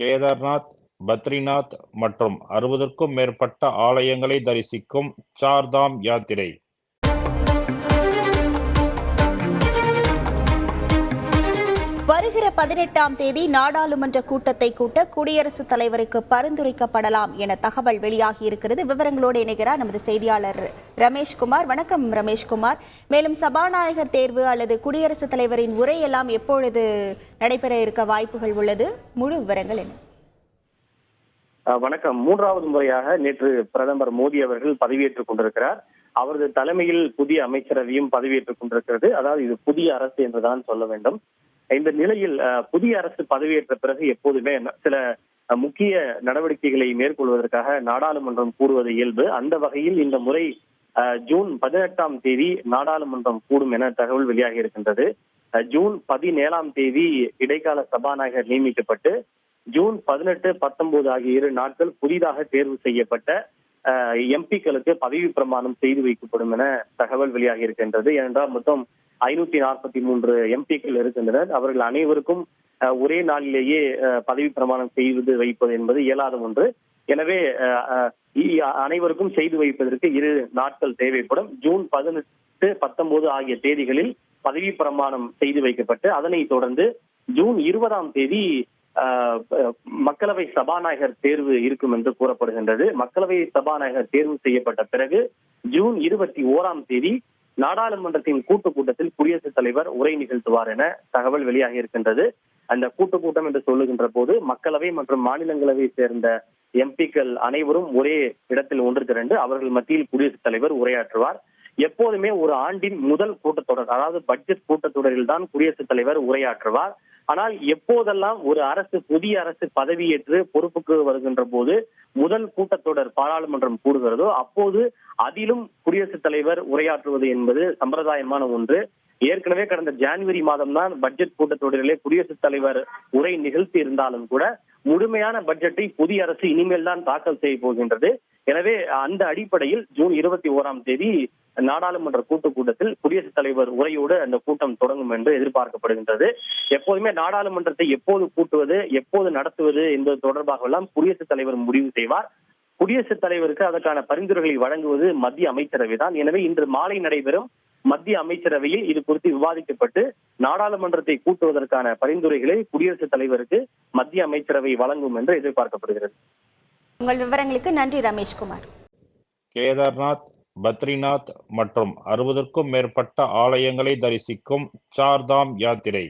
கேதார்நாத் பத்ரிநாத் மற்றும் அறுபதுக்கும் மேற்பட்ட ஆலயங்களை தரிசிக்கும் சார்தாம் யாத்திரை. வருகிற பதினெட்டாம் தேதி நாடாளுமன்ற கூட்டத்தை கூட்ட குடியரசுத் தலைவருக்கு பரிந்துரைக்கப்படலாம் என தகவல் வெளியாகி இருக்கிறது. விவரங்களோடு இணைகிறார் நமது செய்தியாளர் ரமேஷ்குமார் வணக்கம் ரமேஷ்குமார் மேலும் சபாநாயகர் தேர்வு அல்லது குடியரசுத் தலைவரின் உரை எல்லாம் எப்பொழுது நடைபெற இருக்க வாய்ப்புகள் உள்ளது? முழு விவரங்கள் என்ன? வணக்கம். மூன்றாவது முறையாக நேற்று பிரதமர் மோடி அவர்கள் பதவியேற்றுக் கொண்டிருக்கிறார். அவரது தலைமையில் புதிய அமைச்சரவையும் பதவியேற்றுக் கொண்டிருக்கிறது. அதாவது இது புதிய அரசு என்றுதான் சொல்ல வேண்டும். இந்த நிலையில் புதிய அரசு பதவியேற்ற பிறகு எப்போதுமே சில முக்கிய நடவடிக்கைகளை மேற்கொள்வதற்காக நாடாளுமன்றம் கூடுவது இயல்பு. அந்த வகையில் இந்த முறை ஜூன் பதினெட்டாம் தேதி நாடாளுமன்றம் கூடும் என தகவல் வெளியாகி இருக்கின்றது. ஜூன் பதினேழாம் தேதி இடைக்கால சபாநாயகர் நியமிக்கப்பட்டு ஜூன் பதினெட்டு பத்தொன்பது ஆகிய இரு நாட்கள் புதிதாக தேர்வு செய்யப்பட்ட எம்பிக்களுக்கு பதவி பிரமாணம் செய்து வைக்கப்படும் என தகவல் வெளியாகி இருக்கின்றது. ஏனென்றால் மொத்தம் ஐநூத்தி நாற்பத்தி மூன்று எம்பிக்கள் இருக்கின்றனர். அவர்கள் அனைவருக்கும் அஹ், ஒரே நாளிலேயே அஹ், பதவி பிரமாணம் செய்து வைப்பது என்பது இயலாத ஒன்று. எனவே அனைவருக்கும் செய்து வைப்பதற்கு இரு நாட்கள் தேவைப்படும். ஜூன் பதினெட்டு பத்தொன்பது ஆகிய தேதிகளில் பதவி பிரமாணம் செய்து வைக்கப்பட்டு அதனைத் தொடர்ந்து ஜூன் இருபதாம் தேதி மக்களவை சபாநாயகர் தேர்வு இருக்கும் என்று கூறப்படுகின்றது. மக்களவை சபாநாயகர் தேர்வு செய்யப்பட்ட பிறகு ஜூன் இருபத்தி ஓராம் தேதி நாடாளுமன்றத்தின் கூட்டு கூட்டத்தில் குடியரசுத் தலைவர் உரை நிகழ்த்துவார் என தகவல் வெளியாகி இருக்கின்றது. அந்த கூட்டு கூட்டம் என்று சொல்லுகின்ற போது மக்களவை மற்றும் மாநிலங்களவை சேர்ந்த எம்பிக்கள் அனைவரும் ஒரே இடத்தில் ஒன்று திரண்டு அவர்கள் மத்தியில் குடியரசுத் தலைவர் உரையாற்றுவார். எப்போதுமே ஒரு ஆண்டின் முதல் கூட்டத்தொடர் அதாவது பட்ஜெட் கூட்டத்தொடரில் தான் குடியரசுத் தலைவர் உரையாற்றுவார். ஆனால் எப்போதெல்லாம் ஒரு அரசு புதிய அரசு பதவியேற்று பொறுப்புக்கு வருகின்ற போது முதல் கூட்டத்தொடர் பாராளுமன்றம் கூடுகிறதோ அப்போது அதிலும் குடியரசுத் தலைவர் உரையாற்றுவது என்பது சம்பிரதாயமான ஒன்று. ஏற்கனவே கடந்த ஜனவரி மாதம் தான் பட்ஜெட் கூட்டத்தொடரிலே குடியரசுத் தலைவர் உரை நிகழ்த்தி இருந்தாலும் கூட முழுமையான பட்ஜெட்டை புதிய அரசு இனிமேல் தான் தாக்கல் செய்ய போகின்றது. எனவே அந்த அடிப்படையில் ஜூன் இருபத்தி ஓராம் தேதி நாடாளுமன்ற கூட்டுக் கூட்டத்தில் குடியரசுத் தலைவர் உரையோடு அந்த கூட்டம் தொடங்கும் என்று எதிர்பார்க்கப்படுகின்றது. எப்போதுமே நாடாளுமன்றத்தை எப்போது கூட்டுவது எப்போது நடத்துவது என்பது தொடர்பாக எல்லாம் குடியரசுத் தலைவர் முடிவு செய்வார். குடியரசுத் தலைவருக்கு அதற்கான பரிந்துரைகளை வழங்குவது மத்திய அமைச்சரவை தான். எனவே இன்று மாலை நடைபெறும் மத்திய அமைச்சரவையில் இது குறித்து விவாதிக்கப்பட்டு நாடாளுமன்றத்தை கூட்டுவதற்கான பரிந்துரைகளை குடியரசுத் தலைவருக்கு மத்திய அமைச்சரவை வழங்கும் என்று எதிர்பார்க்கப்படுகிறது. உங்கள் விவரங்களுக்கு நன்றி ரமேஷ்குமார். கேதார்நாத் பத்ரிநாத் மற்றும் அறுபதுக்கும் மேற்பட்ட ஆலயங்களை தரிசிக்கும் சார்தாம் யாத்திரை.